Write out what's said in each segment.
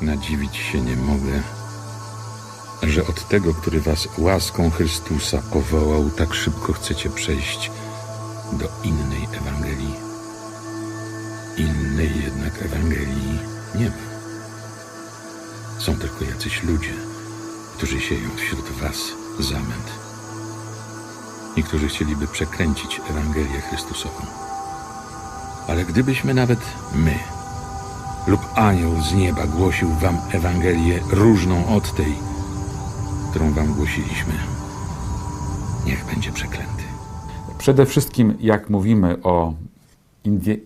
nadziwić się nie mogę, że od tego, który was łaską Chrystusa powołał, tak szybko chcecie przejść do innej Ewangelii. Innej jednak Ewangelii nie ma. Są tylko jacyś ludzie, którzy sieją wśród was zamęt i którzy chcieliby przekręcić Ewangelię Chrystusową. Ale gdybyśmy nawet my lub anioł z nieba głosił wam Ewangelię różną od tej, którą wam głosiliśmy, niech będzie przeklęty. Przede wszystkim, jak mówimy o Indie,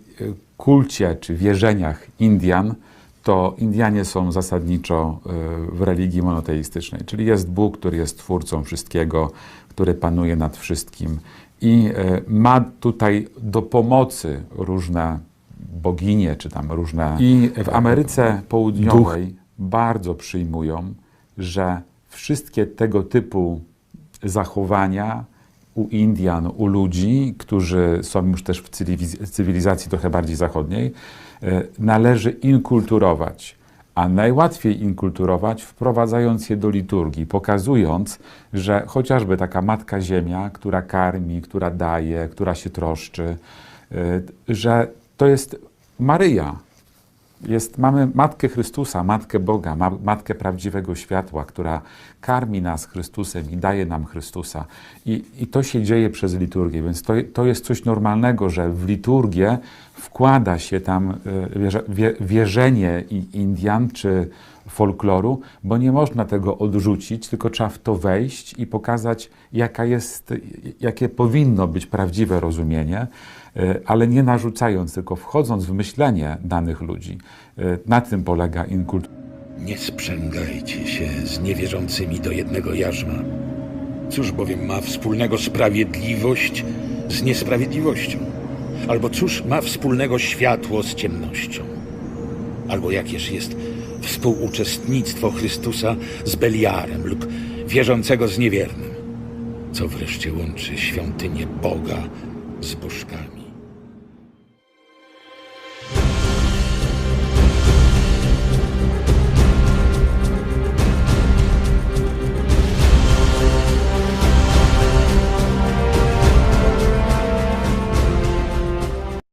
kulcie czy wierzeniach Indian, to Indianie są zasadniczo y, w religii monoteistycznej, czyli jest Bóg, który jest twórcą wszystkiego, który panuje nad wszystkim i y, ma tutaj do pomocy różne boginie, czy tam różne. I w Ameryce Południowej bardzo przyjmują, że wszystkie tego typu zachowania u Indian, u ludzi, którzy są już też w cywiliz- cywilizacji trochę bardziej zachodniej, e, należy inkulturować. A najłatwiej inkulturować, wprowadzając je do liturgii, pokazując, że chociażby taka Matka Ziemia, która karmi, która daje, która się troszczy, e, że to jest Maryja, jest, mamy Matkę Chrystusa, Matkę Boga, ma, Matkę prawdziwego światła, która karmi nas Chrystusem i daje nam Chrystusa. I, i to się dzieje przez liturgię, więc to, to jest coś normalnego, że w liturgię wkłada się tam wie, wierzenie Indian czy folkloru, bo nie można tego odrzucić, tylko trzeba w to wejść i pokazać, jaka jest, jakie powinno być prawdziwe rozumienie, y, ale nie narzucając, tylko wchodząc w myślenie danych ludzi. Y, Na tym polega inkult. Nie sprzęgajcie się z niewierzącymi do jednego jarzma. Cóż bowiem ma wspólnego sprawiedliwość z niesprawiedliwością? Albo cóż ma wspólnego światło z ciemnością? Albo jakież jest współuczestnictwo Chrystusa z Beliarem lub wierzącego z niewiernym? Co wreszcie łączy świątynię Boga z bożkami?